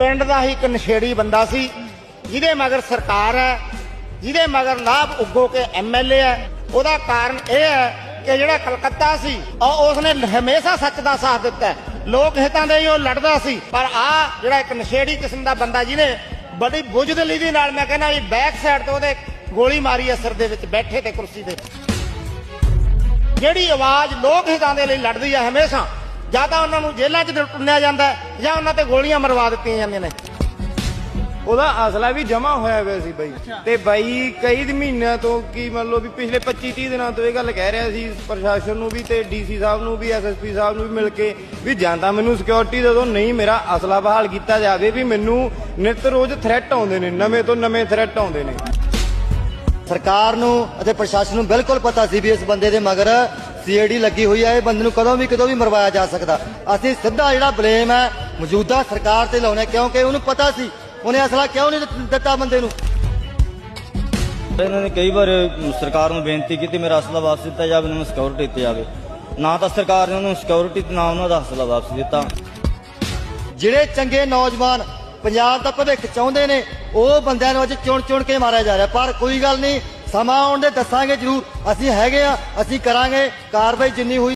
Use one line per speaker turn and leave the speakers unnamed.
ਪਿੰਡ ਦਾ ਹੀ ਇੱਕ ਨਸ਼ੇੜੀ ਬੰਦਾ ਸੀ, ਜਿਹਦੇ ਮਗਰ ਸਰਕਾਰ ਹੈ, ਜਿਹਦੇ ਮਗਰ ਲਾਭ ਉੱਗੋ ਕੇ ਐਮਐਲਏ ਹੈ। ਉਹਦਾ ਕਾਰਨ ਇਹ ਹੈ ਕਿ ਜਿਹੜਾ ਕਲਕੱਤਾ ਸੀ, ਉਹ ਉਸਨੇ ਹਮੇਸ਼ਾ ਸੱਚ ਦਾ ਸਾਥ ਦਿੱਤਾ ਲੋਕ ਹਿੱਤਾਂ ਦੇ ਹੀ ਉਹ ਲੜਦਾ ਸੀ। ਪਰ ਆ ਜਿਹੜਾ ਇੱਕ ਨਸ਼ੇੜੀ ਕਿਸਮ ਦਾ ਬੰਦਾ ਜਿਹਨੇ ਬੜੀ ਬੁਝਦਲੀ ਦੇ ਨਾਲ ਮੈਂ ਕਹਿੰਦਾ ਵੀ ਬੈਕ ਸਾਈਡ ਤੋਂ ਉਹਦੇ ਗੋਲੀ ਮਾਰੀ ਅਸਰ ਦੇ ਵਿੱਚ ਬੈਠੇ ਤੇ ਕੁਰਸੀ ਤੇ। ਜਿਹੜੀ ਆਵਾਜ਼ ਲੋਕ ਹਿੱਤਾਂ ਦੇ ਲਈ ਲੜਦੀ ਹੈ ਹਮੇਸ਼ਾ ਜਾਂ ਤਾਂ ਉਹਨਾਂ ਨੂੰ ਜੇਲ੍ਹਾਂ 'ਚ ਟੁੰਨਿਆ ਜਾਂਦਾ ਜਾਂ ਉਹਨਾਂ ਤੇ ਗੋਲੀਆਂ ਮਰਵਾ ਦਿੱਤੀਆਂ ਜਾਂਦੀਆਂ ਨੇ।
ਉਹਦਾ ਅਸਲਾ ਵੀ ਜਮਾ ਹੋਇਆ ਹੋਇਆ ਸੀ ਬਾਈ। ਤੇ ਬਾਈ ਕਈ ਮਹੀਨਿਆਂ ਤੋਂ ਕੀ ਮੰਨ ਲਓ ਵੀ ਪਿਛਲੇ 25 30 ਦਿਨਾਂ ਤੋਂ ਇਹ ਗੱਲ ਕਹਿ ਰਿਹਾ ਸੀ ਪ੍ਰਸ਼ਾਸਨ ਨੂੰ ਵੀ ਤੇ ਡੀਸੀ ਸਾਹਿਬ ਨੂੰ ਵੀ ਐਸਐਸਪੀ ਸਾਹਿਬ ਨੂੰ ਵੀ ਮਿਲ ਕੇ ਵੀ ਜਾਂ ਤਾਂ ਮੈਨੂੰ ਸਿਕਿਉਰਿਟੀ ਦੇ ਦਿਓ ਨਹੀਂ ਮੇਰਾ ਅਸਲਾ ਬਹਾਲ ਕੀਤਾ ਜਾਵੇ ਵੀ ਮੈਨੂੰ ਨਿਤ ਰੋਜ਼ ਥ੍ਰੈਟ ਆਉਂਦੇ ਨੇ ਨਵੇਂ ਤੋਂ ਨਵੇਂ ਥ੍ਰੈਟ ਆਉਂਦੇ ਨੇ।
ਸਰਕਾਰ ਨੂੰ ਅਤੇ ਪ੍ਰਸ਼ਾਸਨ ਨੂੰ ਬਿਲਕੁਲ ਪਤਾ ਸੀ ਵੀ ਇਸ ਬੰਦੇ ਦੇ ਮਗਰ ਸੀਆਈਡੀ ਲੱਗੀ ਹੋਈ ਹੈ ਇਹ ਬੰਦੇ ਨੂੰ ਕਦੋਂ ਵੀ ਕਦੋਂ ਵੀ ਮਰਵਾਇਆ ਜਾ ਸਕਦਾ। ਅਸੀਂ ਸਿੱਧਾ ਜਿਹੜਾ ਬਲੇਮ ਹੈ ਮੌਜੂਦਾ ਸਰਕਾਰ ਤੇ ਲਾਉਣਾ ਕਿਉਂਕਿ ਉਹਨੂੰ ਪਤਾ ਸੀ ਉਹਨੇ ਅਸਲਾ ਕਿਉਂ ਨਹੀਂ ਦਿੱਤ- ਬੰਦੇ ਨੂੰ?
ਇਹਨਾਂ ਨੇ ਕਈ ਵਾਰ ਸਰਕਾਰ ਨੂੰ ਬੇਨਤੀ ਕੀਤੀ ਮੇਰਾ ਅਸਲਾ ਵਾਪਸ ਦਿੱਤਾ ਜਾਵੇ ਮੈਨੂੰ ਸਿਕਿਉਰਿਟੀ ਦਿੱਤੀ ਜਾਵੇ। ਨਾ ਤਾਂ ਸਰਕਾਰ ਨੇ ਉਹਨੂੰ ਸਿਕਿਉਰਿਟੀ ਤੇ ਨਾ ਉਹਨਾਂ ਦਾ ਅਸਲਾ ਵਾਪਸ ਦਿੱਤਾ।
ਜਿਹੜੇ ਚੰਗੇ ਨੌਜਵਾਨ ਪੰਜਾਬ ਦਾ ਭਵਿੱਖ ਚਾਹੁੰਦੇ ਨੇ ਉਹ ਬੰਦਿਆਂ ਨੂੰ ਅੱਜ ਚੁਣ ਚੁਣ ਕੇ ਮਾਰਿਆ ਜਾ ਰਿਹਾ ਪਰ ਕੋਈ ਗੱਲ ਨਹੀਂ ਸਮਾਂ ਆਉਣ ਦੇ ਦੱਸਾਂਗੇ ਜ਼ਰੂਰ। ਅਸੀਂ ਹੈਗੇ ਆ ਅਸੀਂ ਕਰਾਂਗੇ। ਕਾਰਵਾਈ ਜਿੰਨੀ ਹੋਈ